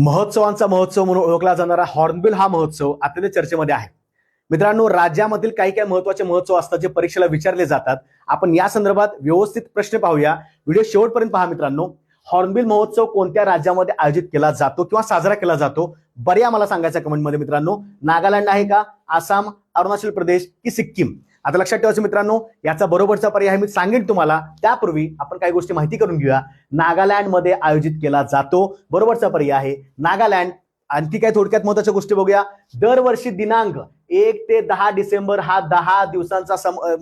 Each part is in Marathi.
महोत्सवांचा महोत्सव म्हणून ओळखला जाणारा हॉर्नबिल हा महोत्सव अत्यंत चर्चेमध्ये आहे. मित्रांनो राज्यामधील काही काही महत्त्वाचे महोत्सव असतात जे परीक्षेला विचारले जातात. आपण या संदर्भात व्यवस्थित प्रश्न पाहूया. व्हिडिओ शेवटपर्यंत पहा मित्रांनो. हॉर्नबिल महोत्सव कोणत्या राज्यामध्ये आयोजित केला जातो किंवा साजरा केला जातो? बऱ्या मला सांगायचं कमेंटमध्ये मित्रांनो. नागालँड आहे का? आसाम अरुणाचल प्रदेश की सिक्कीम? आता लक्षात ठेवायचं मित्रांनो याचा बरोबरचा पर्याय मी सांगेन तुम्हाला. त्यापूर्वी आपण काही गोष्टी माहिती करून घेऊया. नागालँडमध्ये आयोजित केला जातो. बरोबरचा पर्याय आहे. नागालँड आणखी काही थोडक्यात महत्त्वाच्या गोष्टी बघूया. दरवर्षी दिनांक एक ते दहा डिसेंबर हा दहा दिवसांचा सम-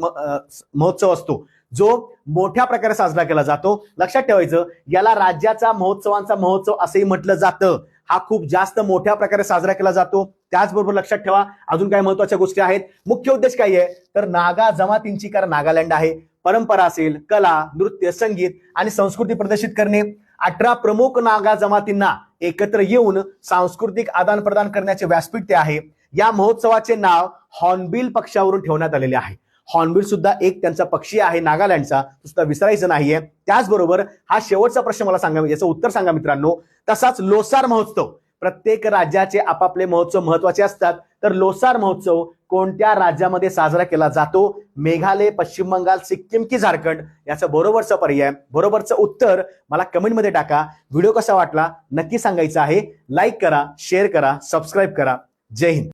महोत्सव असतो. जो मोठ्या प्रकारे साजरा केला जातो. लक्षात ठेवायचं याला राज्याचा महोत्सवांचा महोत्सव असंही म्हटलं जातं. हा खूप जास्त मोठ्या प्रकारे साजरा केला जातो. त्याचबरोबर लक्षात ठेवा अजून काही महत्त्वाच्या गोष्टी आहेत. मुख्य उद्देश काय आहे? तर नागा जमातींची कारण नागालँड आहे. परंपरा असेल कला नृत्य संगीत आणि संस्कृती प्रदर्शित करणे. अठरा प्रमुख नागा जमातींना एकत्र येऊन सांस्कृतिक आदान प्रदान करण्याचे व्यासपीठ ते आहे. या महोत्सवाचे नाव हॉर्नबिल पक्षावरून ठेवण्यात आलेले आहे. हॉर्नबिल सुद्धा एक त्यांचा पक्षी आहे नागालँडचा तो सुद्धा विसरायचं नाहीये. त्याचबरोबर हा शेवटचा प्रश्न मला सांगा याचं उत्तर सांगा मित्रांनो. तसाच लोसार महोत्सव. प्रत्येक राज्याचे आपापले महोत्सव महत्त्वाचे असतात. तर लोसार महोत्सव कोणत्या राज्यामध्ये साजरा केला जातो? मेघालय पश्चिम बंगाल सिक्कीम की झारखंड? याचं बरोबरचं पर्याय बरोबरचं उत्तर मला कमेंटमध्ये टाका. व्हिडिओ कसा वाटला? नक्की सांगायचं आहे. लाईक करा शेअर करा सबस्क्राईब करा. जय हिंद.